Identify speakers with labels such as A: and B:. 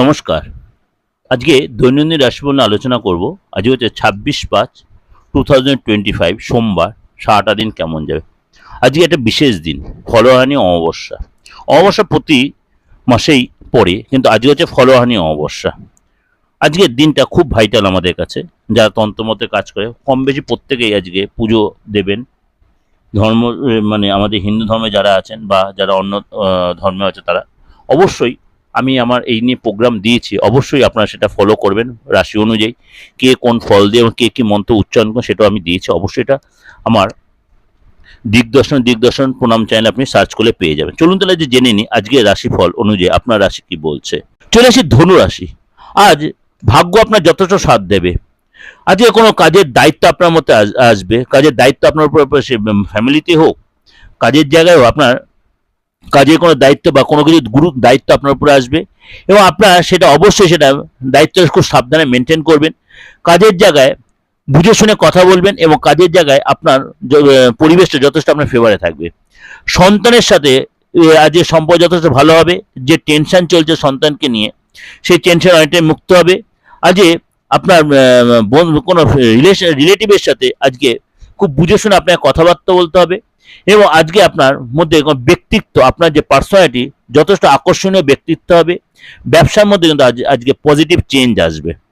A: নমস্কার। আজকে দৈনন্দিন রাশিফল নিয়ে আলোচনা করব। আজকে হচ্ছে ছাব্বিশ পাঁচ টু থাউজেন্ড টোয়েন্টি ফাইভ সোমবার, সারাটা দিন কেমন যাবে? আজকে একটা বিশেষ দিন, ফলহানি অমাবস্যা। অমাবস্যা প্রতি মাসেই পড়ে, কিন্তু আজকে হচ্ছে ফলহানি অমাবস্যা। আজকের দিনটা খুব ভাইটাল আমাদের কাছে। যারা তন্ত্রমতে কাজ করে কম বেশি প্রত্যেকেই আজকে পুজো দেবেন। ধর্ম মানে আমাদের হিন্দু ধর্মে যারা আছেন বা যারা অন্য ধর্মে আছে তারা, অবশ্যই আমি আমার এই নিয়ে প্রোগ্রাম দিয়েছি, অবশ্যই আপনারা সেটা ফলো করবেন রাশি অনুযায়ী। কে কোন ফল দিয়ে এবং কে কি মন্ত্র উচ্চারণ করে সেটাও আমি দিয়েছি, অবশ্যই এটা আমার দিগদর্শন দিগদর্শন প্রণাম চ্যানেল আপনি সার্চ করলে পেয়ে যাবেন। চলুন তাহলে যে জেনে নিই আজকে রাশিফল অনুযায়ী আপনার রাশি কি বলছে। চলে আসি ধনু রাশি। আজ ভাগ্য আপনার যথেষ্ট সাথ দেবে। আজকে কোনো কাজের দায়িত্ব আপনার মধ্যে আস- আসবে। কাজের দায়িত্ব আপনার উপর ফ্যামিলিতে হোক, কাজের জায়গায় আপনার কাজের কোনো দায়িত্ব বা কোনো কিছু গুরু দায়িত্ব আপনার উপরে আসবে এবং আপনার সেটা অবশ্যই সেটা দায়িত্ব খুব সাবধানে মেনটেন করবেন। কাজের জায়গায় বুঝে শুনে কথা বলবেন এবং কাজের জায়গায় আপনার পরিবেশটা যথেষ্ট আপনার ফেভারে থাকবে। সন্তানের সাথে আজকে সম্পর্ক যথেষ্ট ভালো হবে, যে টেনশন চলছে সন্তানকে নিয়ে, সেই টেনশন অনেকটাই মুক্ত হবে। আজকে আপনার কোনো রিলেশন রিলেটিভের সাথে আজকে খুব বুঝে শুনে আপনাকে কথাবার্তা বলতে হবে। এবং আজকে আপনার মধ্যে ব্যক্তিত্ব, আপনার যে পার্সোনালিটি যথেষ্ট আকর্ষণীয় ব্যক্তিত্ব হবে। ব্যবসার মধ্যে কিন্তু আজ, আজকে পজিটিভ চেঞ্জ আসবে।